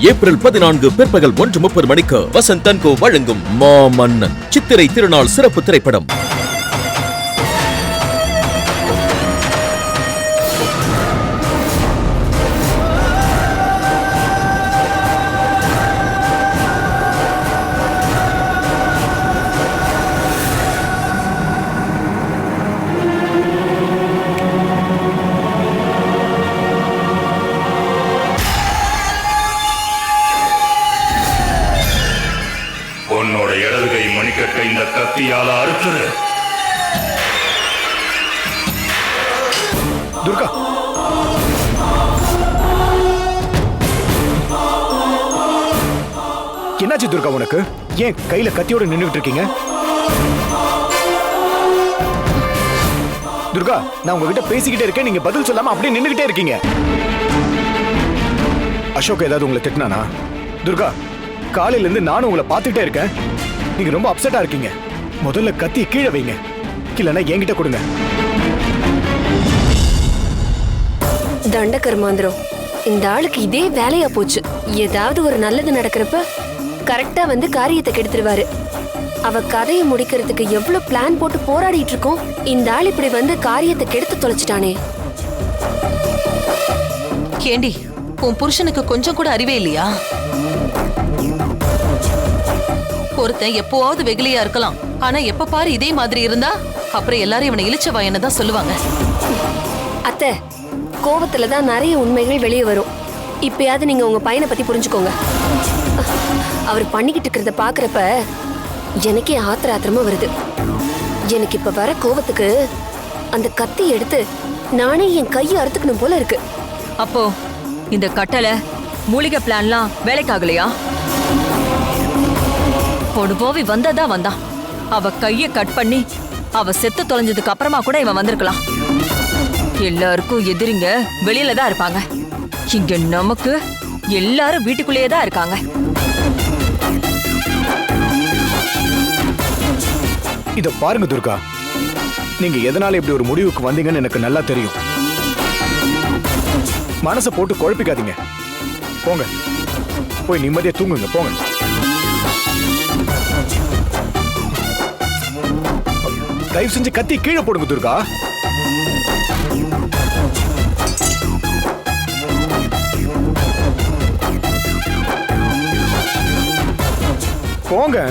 April பதினான்கு பிற்பகல் ஒன்று முப்பது மணிக்கு வசந்த் தன்கோ வழங்கும் மாமன்னன் சித்திரை திருநாள் சிறப்பு திரைப்படம். இடது கை மணிக்கட்டை இந்த கத்தியால அறுத்துரு துர்கா. என்னாச்சு துர்கா உனக்கு? ஏன் கையில கத்தியோட நின்றுட்டு இருக்கீங்க? துர்கா நான் உங்ககிட்ட பேசிக்கிட்டே இருக்கேன். நீங்க பதில் சொல்லாம அப்படியே நின்றுகிட்டே இருக்கீங்க. அசோக் ஏதாவது உங்களை திட்டினானா? துர்கா காலையில இருந்து நானும் உங்களை பார்த்துக்கிட்டே இருக்கேன். நீங்க ரொம்ப அப்செட்டா இருக்கீங்க. முதல்ல கத்தி கீழே வைங்க. இல்லைன்னா என்கிட்ட கொடுங்க. தண்ட கர்மாந்திரம் இந்த ஆளுக்கு இதே வேலையா போச்சு. ஏதாவது ஒரு நல்லது நடக்கிறப்ப கரெக்டா வந்து காரியத்தை கெடுத்துருவாரு. அவ கதையை முடிக்கிறதுக்கு எவ்வளவு பிளான் போட்டு போராடிட்டு இருக்கோம். இந்த ஆள் இப்படி வந்து காரியத்தை கெடுத்து தொலைச்சிட்டானே. ஏண்டி உன் புருஷனுக்கு கொஞ்சம் கூட அறிவே இல்லையா? ஒருத்தன் எப்போவாவது வெகுளியா இருக்கலாம். ஆனா எப்ப பாரு இதே மாதிரி இருந்தா அப்புறம் எல்லாரும் இவனை இழிச்ச வாயன்னு தான் சொல்லுவாங்க. அத்தை கோவத்துல தான் நிறைய உண்மைகள் வெளியே வரும். இப்பயாவது நீங்க உங்க பையனை பத்தி புரிஞ்சுக்கோங்க. அவர் பண்ணிக்கிட்டு இருக்கிறத பாக்குறப்ப எனக்கே ஆத்திர ஆத்திரமா வருது. எனக்கு இப்ப வர கோவத்துக்கு அந்த கத்தி எடுத்து நானே என் கையை அறுத்துக்கணும் போல இருக்கு. அப்போ இந்த கட்டளை மூலிகை பிளான்லாம் வேலைக்காகலையா? கொடுபோவி வந்ததா வந்தான் அவ கைய கட் பண்ணி அவ செத்து தொலைஞ்சதுக்கு அப்புறமா கூட இவன் வந்திருக்கலாம். எல்லாருக்கும் எதிரிங்க வெளியில தான் இருப்பாங்க. இங்க நமக்கு எல்லாரும் வீட்டுக்குள்ளேயே தான் இருக்காங்க. இத பாருங்க துர்கா. நீங்க எதனால இப்படி ஒரு முடிவுக்கு வந்தீங்கன்னு எனக்கு நல்லா தெரியும். மனசை போட்டு குழப்பிக்காதீங்க. போங்க. போய் நிம்மதியா தூங்குங்க. போங்க. தயவு செஞ்சு கத்தி கீழே போடுங்க துர்கா. போங்க.